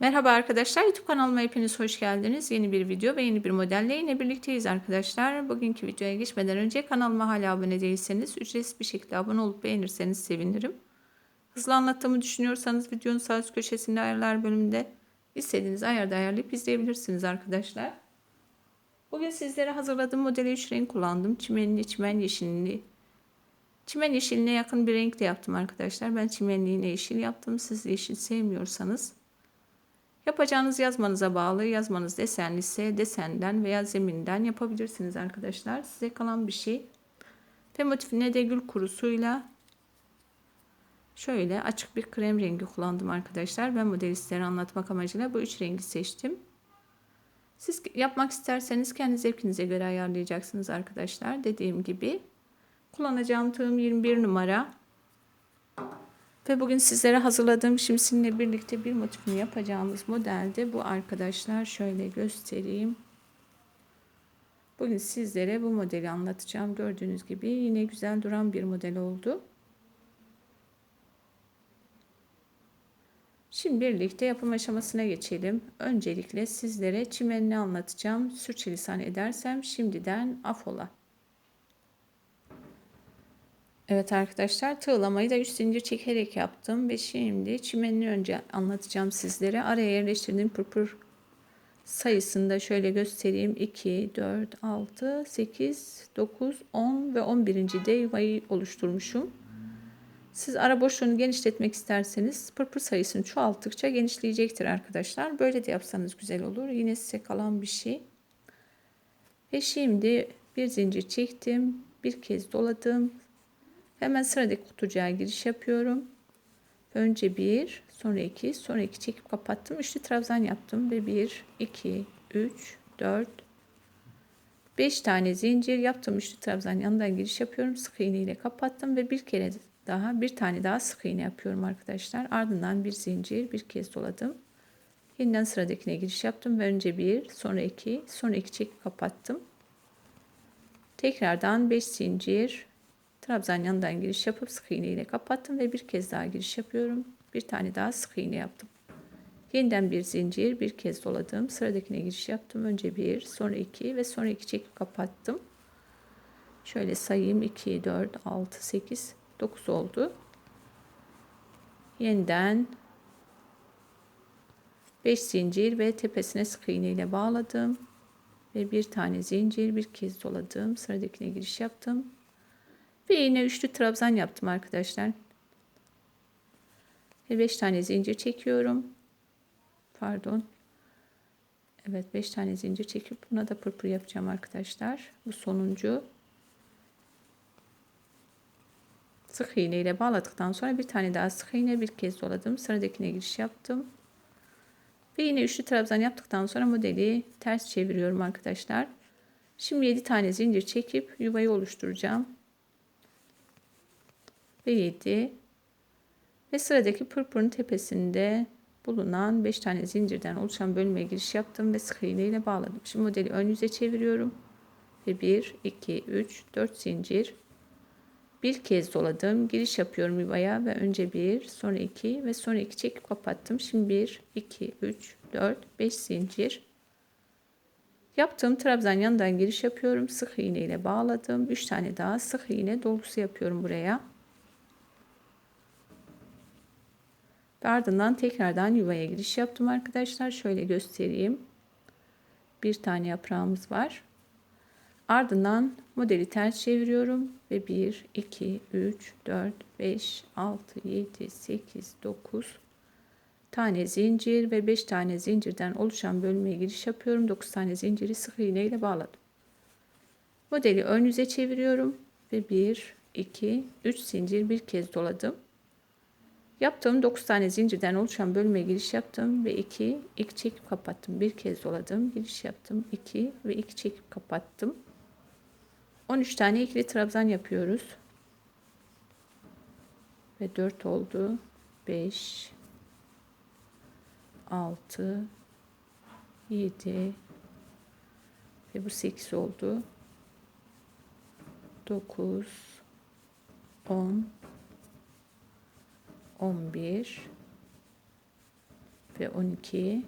Merhaba arkadaşlar, YouTube kanalıma hepiniz hoş geldiniz. Yeni bir video ve yeni bir modelle yine birlikteyiz arkadaşlar. Bugünkü videoya geçmeden önce kanalıma hala abone değilseniz ücretsiz bir şekilde abone olup beğenirseniz sevinirim. Hızlı anlattığımı düşünüyorsanız videonun sağ üst köşesinde ayarlar bölümünde istediğiniz ayarda ayarlayıp izleyebilirsiniz arkadaşlar. Bugün sizlere hazırladığım modeli 3 renk kullandım. Çimenli, çimen yeşilli. Çimen yeşiline yakın bir renkle yaptım arkadaşlar. Ben çimenliğine yeşil yaptım. Siz yeşil sevmiyorsanız Yapacağınız yazmanıza bağlı. Yazmanız desenli ise desenden veya zeminden yapabilirsiniz arkadaşlar. Size kalan bir şey. Ve motifine de gül kurusuyla şöyle açık bir krem rengi kullandım arkadaşlar. Ben modeli sizlere anlatmak amacıyla bu üç rengi seçtim. Siz yapmak isterseniz kendi zevkinize göre ayarlayacaksınız arkadaşlar. Dediğim gibi kullanacağım tığım 21 numara. Ve bugün sizlere hazırladığım şimsinle birlikte bir motifini yapacağımız modelde bu arkadaşlar. Şöyle göstereyim. Bugün sizlere bu modeli anlatacağım. Gördüğünüz gibi yine güzel duran bir model oldu. Şimdi birlikte yapım aşamasına geçelim. Öncelikle sizlere çimenini anlatacağım. Sürçülisan edersem şimdiden afola. Evet arkadaşlar tığlamayı da 3 zincir çekerek yaptım ve şimdi çimenini önce anlatacağım sizlere. Araya yerleştirdiğim pırpır sayısını da şöyle göstereyim. 2, 4, 6, 8, 9, 10 ve 11. de yuvayı oluşturmuşum. Siz ara boşluğunu genişletmek isterseniz pırpır sayısını çoğalttıkça genişleyecektir arkadaşlar. Böyle de yapsanız güzel olur. Yine size kalan bir şey. Ve şimdi bir zincir çektim. Bir kez doladım. Hemen sıradaki kutucuğa giriş yapıyorum. Önce bir, sonra iki, sonra iki çekip kapattım. Üçlü trabzan yaptım ve bir, iki, üç, dört, beş tane zincir yaptım. Üçlü trabzan yanından giriş yapıyorum. Sık iğne ile kapattım ve bir kere daha bir tane daha sık iğne yapıyorum arkadaşlar. Ardından bir zincir bir kez doladım. Yeniden sıradakine giriş yaptım ve önce bir, sonra iki, sonra iki çekip kapattım. Tekrardan 5 zincir Trabzan yanından giriş yapıp sık iğne ile kapattım ve bir kez daha giriş yapıyorum. Bir tane daha sık iğne yaptım. Yeniden bir zincir bir kez doladım. Sıradakine giriş yaptım. Önce bir, sonra iki ve sonra iki çekip kapattım. Şöyle sayayım 2, 4, 6, 8, 9 oldu. Yeniden 5 zincir ve tepesine sık iğne ile bağladım. Ve bir tane zincir bir kez doladım. Sıradakine giriş yaptım. Ve yine üçlü trabzan yaptım arkadaşlar. Ve 5 tane zincir çekiyorum. Pardon. Evet 5 tane zincir çekip buna da pırpır yapacağım arkadaşlar. Bu sonuncu. Sık iğne ile bağladıktan sonra bir tane daha sık iğne bir kez doladım. Sıradakine giriş yaptım. Ve yine üçlü trabzan yaptıktan sonra modeli ters çeviriyorum arkadaşlar. Şimdi 7 tane zincir çekip yuvayı oluşturacağım ve 7 ve sıradaki pırpırın tepesinde bulunan 5 tane zincirden oluşan bölüme giriş yaptım ve sık iğne ile bağladım. Şimdi modeli ön yüze çeviriyorum ve 1 2 3 4 zincir bir kez doladım. Giriş yapıyorum yuvaya ve önce 1, sonra 2 ve sonra 2 çekip kapattım. Şimdi 1, 2, 3, 4, 5 zincir. Yaptığım trabzan yanından giriş yapıyorum. Sık iğne ile bağladım. 3 tane daha sık iğne dolusu yapıyorum buraya. Ve ardından tekrardan yuvaya giriş yaptım arkadaşlar. Şöyle göstereyim. Bir tane yaprağımız var. Ardından modeli ters çeviriyorum ve 1, 2, 3, 4, 5, 6, 7, 8, 9 tane zincir ve 5 tane zincirden oluşan bölmeye giriş yapıyorum. 9 tane zinciri sık iğne ile bağladım. Modeli ön yüze çeviriyorum ve 1, 2, 3 zincir bir kez doladım. Yaptığım 9 tane zincirden oluşan bölüme giriş yaptım ve 2 2 çekip kapattım. Bir kez doladım, giriş yaptım. 2 ve 2 çekip kapattım. 13 tane ikili trabzan yapıyoruz. Ve 4 oldu. 5 6 7 ve bu 8 oldu. 9 10 11 ve 12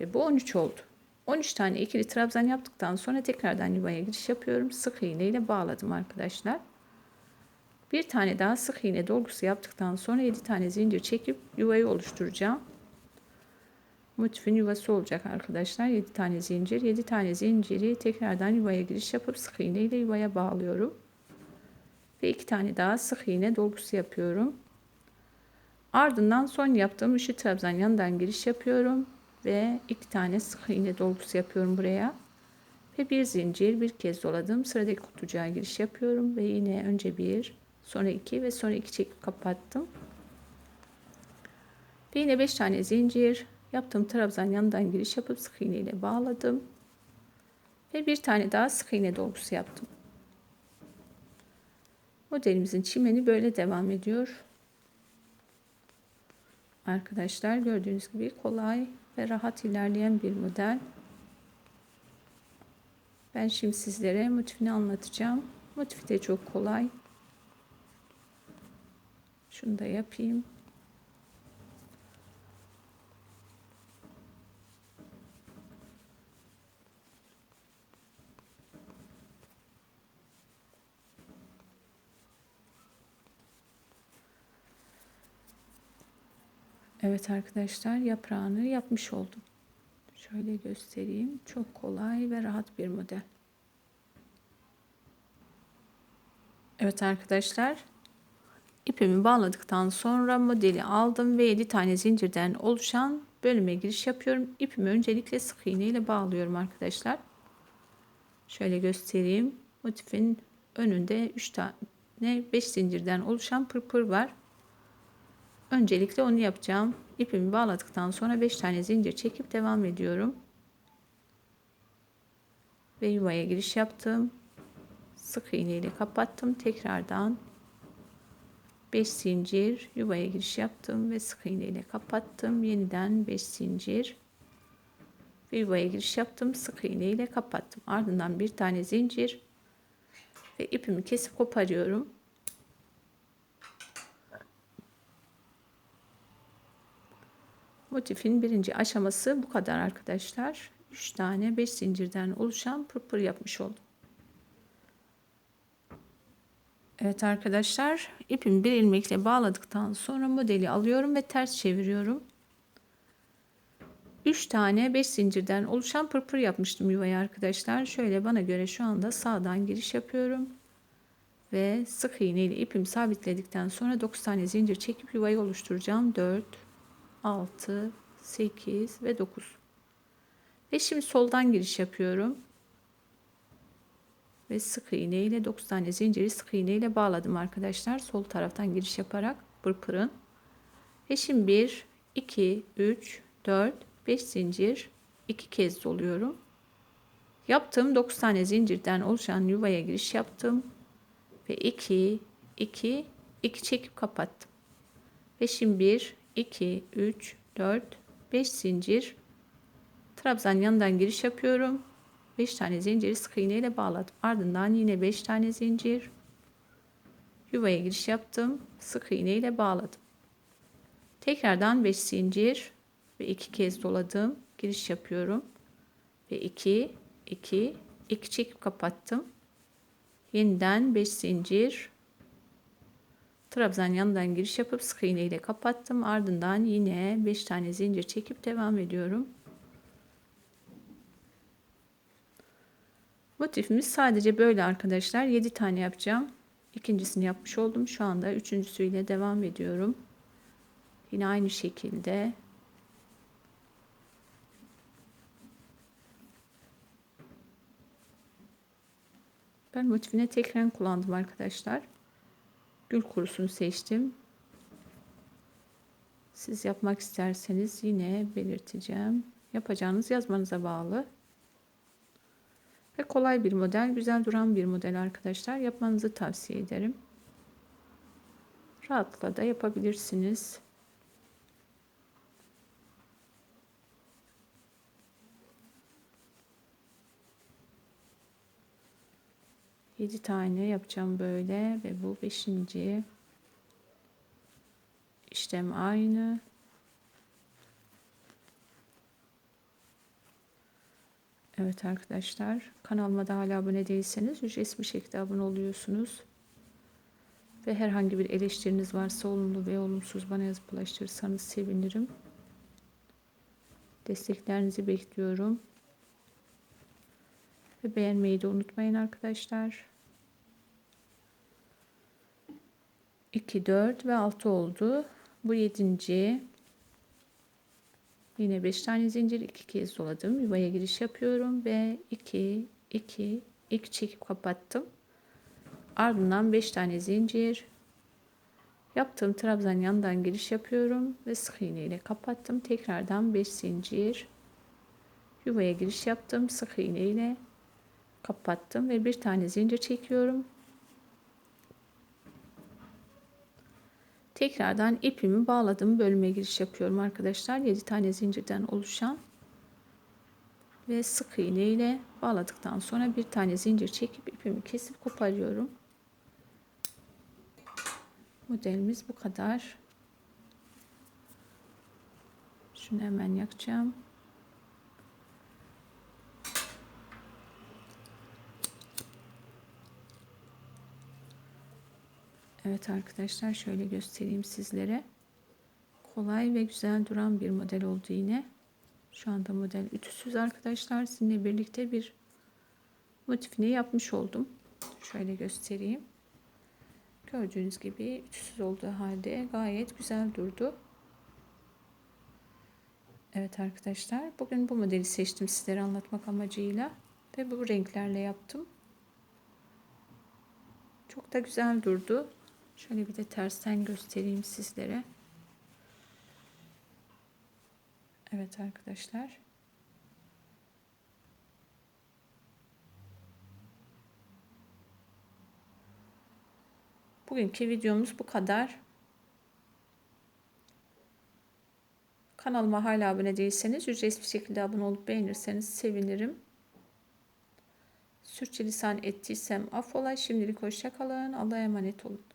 ve bu 13 oldu. 13 tane ikili trabzan yaptıktan sonra tekrardan yuvaya giriş yapıyorum. Sık iğne ile bağladım arkadaşlar. Bir tane daha sık iğne dolgusu yaptıktan sonra 7 tane zincir çekip yuvayı oluşturacağım. Motifin yuvası olacak arkadaşlar. 7 tane zincir. 7 tane zinciri tekrardan yuvaya giriş yapıp sık iğne ile yuvaya bağlıyorum. Ve 2 tane daha sık iğne dolgusu yapıyorum. Ardından son yaptığım üçlü trabzan yanından giriş yapıyorum ve iki tane sık iğne dolgusu yapıyorum buraya. Ve bir zincir bir kez doladım. Sıradaki kutucuğa giriş yapıyorum ve yine önce bir, sonra iki ve sonra iki çekip kapattım. Ve yine beş tane zincir yaptığım trabzan yanından giriş yapıp sık iğne ile bağladım. Ve bir tane daha sık iğne dolgusu yaptım. Modelimizin çimeni böyle devam ediyor. Arkadaşlar gördüğünüz gibi kolay ve rahat ilerleyen bir model. Ben şimdi sizlere motifini anlatacağım. Motifi de çok kolay. Şunu da yapayım. Evet arkadaşlar yaprağını yapmış oldum. Şöyle göstereyim. Çok kolay ve rahat bir model. Evet arkadaşlar ipimi bağladıktan sonra modeli aldım ve 7 tane zincirden oluşan bölüme giriş yapıyorum. İpimi öncelikle sık iğne ile bağlıyorum arkadaşlar. Şöyle göstereyim. Motifin önünde 3 tane 5 zincirden oluşan pırpır var. Öncelikle onu yapacağım. İpimi bağladıktan sonra 5 tane zincir çekip devam ediyorum. Ve yuvaya giriş yaptım. Sık iğne ile kapattım. Tekrardan 5 zincir yuvaya giriş yaptım ve sık iğne ile kapattım. Yeniden 5 zincir ve yuvaya giriş yaptım. Sık iğne ile kapattım. Ardından bir tane zincir ve ipimi kesip koparıyorum. Motifin birinci aşaması bu kadar arkadaşlar. 3 tane 5 zincirden oluşan pırpır yapmış oldum. Evet arkadaşlar ipimi bir ilmekle bağladıktan sonra modeli alıyorum ve ters çeviriyorum. 3 tane 5 zincirden oluşan pırpır yapmıştım yuvaya arkadaşlar. Şöyle bana göre şu anda sağdan giriş yapıyorum. Ve sık iğne ile ipimi sabitledikten sonra 9 tane zincir çekip yuvayı oluşturacağım. 4 6, 8 ve 9. Ve şimdi soldan giriş yapıyorum. Ve sık iğne ile 9 tane zinciri sık iğne ile bağladım arkadaşlar. Sol taraftan giriş yaparak pırpırın. Ve şimdi 1, 2, 3, 4, 5 zincir 2 kez doluyorum. Yaptığım 9 tane zincirden oluşan yuvaya giriş yaptım. Ve 2, 2, 2 çekip kapattım. Ve şimdi 1, 2, 3, 4, 5 zincir trabzan yanından giriş yapıyorum. 5 tane zinciri sık iğne ile bağladım. Ardından yine 5 tane zincir yuvaya giriş yaptım. Sık iğne ile bağladım. Tekrardan 5 zincir ve 2 kez doladım. Giriş yapıyorum. Ve 2 2 2 çekip kapattım. Yeniden 5 zincir Trabzan yanından giriş yapıp sık iğne ile kapattım. Ardından yine 5 tane zincir çekip devam ediyorum. Motifimiz sadece böyle arkadaşlar. 7 tane yapacağım. İkincisini yapmış oldum. Şu anda üçüncüsüyle devam ediyorum. Yine aynı şekilde Ben motifine tek renk kullandım arkadaşlar gül kurusunu seçtim. Siz yapmak isterseniz yine belirteceğim. Yapacağınız yazmanıza bağlı. Ve kolay bir model, güzel duran bir model arkadaşlar. Yapmanızı tavsiye ederim. Rahatlıkla da yapabilirsiniz. 7 tane yapacağım böyle ve bu 5. işlem aynı. Evet arkadaşlar kanalıma da hala abone değilseniz ücretsiz bir şekilde abone oluyorsunuz. Ve herhangi bir eleştiriniz varsa olumlu ve olumsuz bana yazıp ulaştırırsanız sevinirim. Desteklerinizi bekliyorum. Ve beğenmeyi de unutmayın arkadaşlar. 2, 4 ve 6 oldu. Bu 7. Yine 5 tane zincir 2 kez doladım. Yuvaya giriş yapıyorum ve 2 2 2 çekip kapattım. Ardından 5 tane zincir yaptığım trabzan yandan giriş yapıyorum ve sık iğne ile kapattım. Tekrardan 5 zincir yuvaya giriş yaptım. Sık iğne ile kapattım ve bir tane zincir çekiyorum. Tekrardan ipimi bağladım bölüme giriş yapıyorum arkadaşlar. 7 tane zincirden oluşan ve sık iğne ile bağladıktan sonra bir tane zincir çekip ipimi kesip koparıyorum. Modelimiz bu kadar. Şunu hemen yakacağım. Evet arkadaşlar şöyle göstereyim sizlere. Kolay ve güzel duran bir model oldu yine. Şu anda model ütüsüz arkadaşlar. Sizinle birlikte bir motifini yapmış oldum. Şöyle göstereyim. Gördüğünüz gibi ütüsüz olduğu halde gayet güzel durdu. Evet arkadaşlar bugün bu modeli seçtim sizlere anlatmak amacıyla ve bu renklerle yaptım. Çok da güzel durdu. Şöyle bir de tersten göstereyim sizlere. Evet arkadaşlar. Bugünkü videomuz bu kadar. Kanalıma hala abone değilseniz ücretsiz bir şekilde abone olup beğenirseniz sevinirim. Sürçülisan ettiysem affola. Şimdilik hoşça kalın. Allah'a emanet olun.